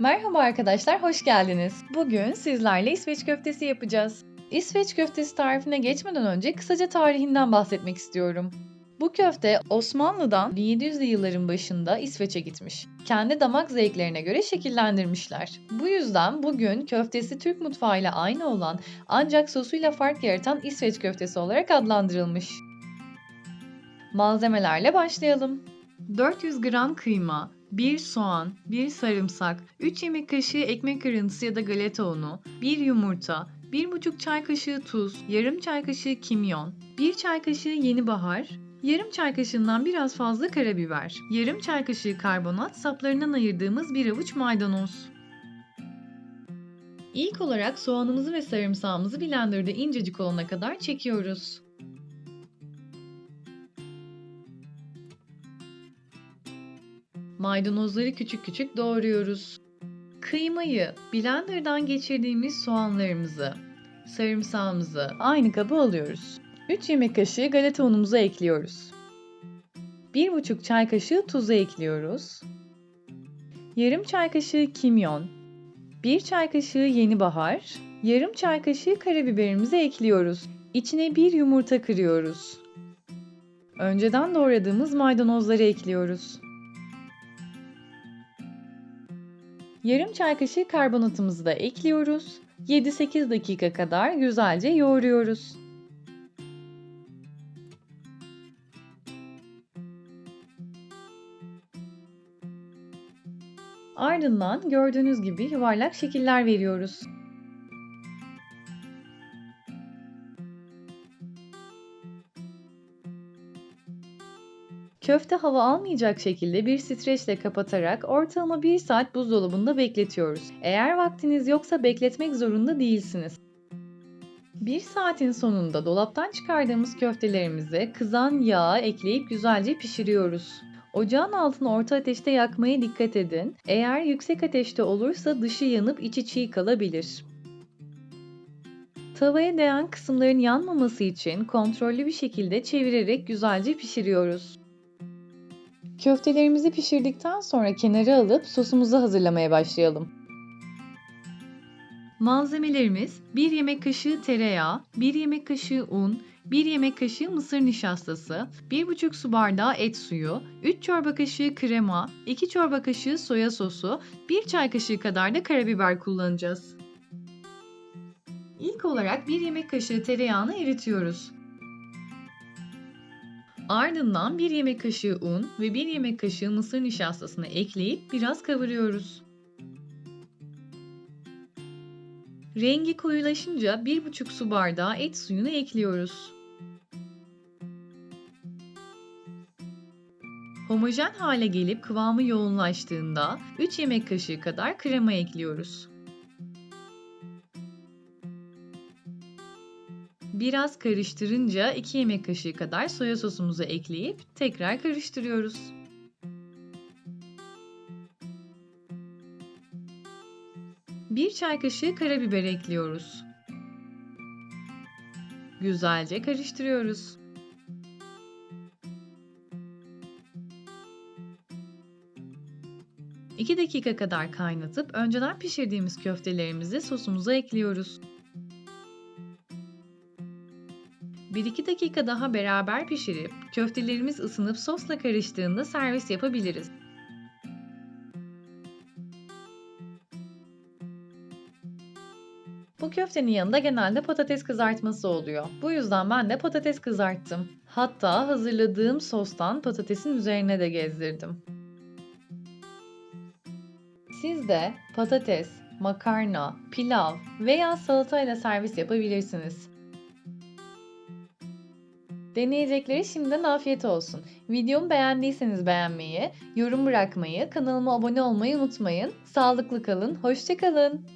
Merhaba arkadaşlar, hoş geldiniz. Bugün sizlerle İsveç köftesi yapacağız. İsveç köftesi tarifine geçmeden önce kısaca tarihinden bahsetmek istiyorum. Bu köfte Osmanlı'dan 1700'lü yılların başında İsveç'e gitmiş. Kendi damak zevklerine göre şekillendirmişler. Bu yüzden bugün köftesi Türk mutfağıyla aynı olan ancak sosuyla fark yaratan İsveç köftesi olarak adlandırılmış. Malzemelerle başlayalım. 400 gram kıyma, 1 soğan, 1 sarımsak, 3 yemek kaşığı ekmek kırıntısı ya da galeta unu, 1 yumurta, 1,5 çay kaşığı tuz, yarım çay kaşığı kimyon, 1 çay kaşığı yeni bahar, yarım çay kaşığından biraz fazla karabiber, yarım çay kaşığı karbonat, saplarından ayırdığımız bir avuç maydanoz. İlk olarak soğanımızı ve sarımsağımızı blenderda incecik olana kadar çekiyoruz. Maydanozları küçük küçük doğruyoruz. Kıymayı blenderdan geçirdiğimiz soğanlarımızı, sarımsağımızı aynı kaba alıyoruz. 3 yemek kaşığı galeta unumuzu ekliyoruz. 1,5 çay kaşığı tuzu ekliyoruz. Yarım çay kaşığı kimyon, 1 çay kaşığı yeni bahar, yarım çay kaşığı karabiberimizi ekliyoruz. İçine bir yumurta kırıyoruz. Önceden doğradığımız maydanozları ekliyoruz. Yarım çay kaşığı karbonatımızı da ekliyoruz. 7-8 dakika kadar güzelce yoğuruyoruz. Ardından gördüğünüz gibi yuvarlak şekiller veriyoruz. Köfte hava almayacak şekilde bir streçle kapatarak ortalama 1 saat buzdolabında bekletiyoruz. Eğer vaktiniz yoksa bekletmek zorunda değilsiniz. 1 saatin sonunda dolaptan çıkardığımız köftelerimizi kızan yağa ekleyip güzelce pişiriyoruz. Ocağın altını orta ateşte yakmaya dikkat edin. Eğer yüksek ateşte olursa dışı yanıp içi çiğ kalabilir. Tavaya değen kısımların yanmaması için kontrollü bir şekilde çevirerek güzelce pişiriyoruz. Köftelerimizi pişirdikten sonra kenara alıp sosumuzu hazırlamaya başlayalım. Malzemelerimiz 1 yemek kaşığı tereyağı, 1 yemek kaşığı un, 1 yemek kaşığı mısır nişastası, 1,5 su bardağı et suyu, 3 çorba kaşığı krema, 2 çorba kaşığı soya sosu, 1 çay kaşığı kadar da karabiber kullanacağız. İlk olarak 1 yemek kaşığı tereyağını eritiyoruz. Ardından 1 yemek kaşığı un ve 1 yemek kaşığı mısır nişastasını ekleyip biraz kavuruyoruz. Rengi koyulaşınca 1,5 su bardağı et suyunu ekliyoruz. Homojen hale gelip kıvamı yoğunlaştığında 3 yemek kaşığı kadar krema ekliyoruz. Biraz karıştırınca 2 yemek kaşığı kadar soya sosumuzu ekleyip tekrar karıştırıyoruz. Bir çay kaşığı karabiber ekliyoruz. Güzelce karıştırıyoruz. İki dakika kadar kaynatıp önceden pişirdiğimiz köftelerimizi sosumuza ekliyoruz. 1-2 dakika daha beraber pişirip köftelerimiz ısınıp sosla karıştığında servis yapabiliriz. Bu köftenin yanında genelde patates kızartması oluyor. Bu yüzden ben de patates kızarttım. Hatta hazırladığım sostan patatesin üzerine de gezdirdim. Siz de patates, makarna, pilav veya salatayla servis yapabilirsiniz. Deneyecekleri şimdiden afiyet olsun. Videomu beğendiyseniz beğenmeyi, yorum bırakmayı, kanalıma abone olmayı unutmayın. Sağlıklı kalın, hoşçakalın.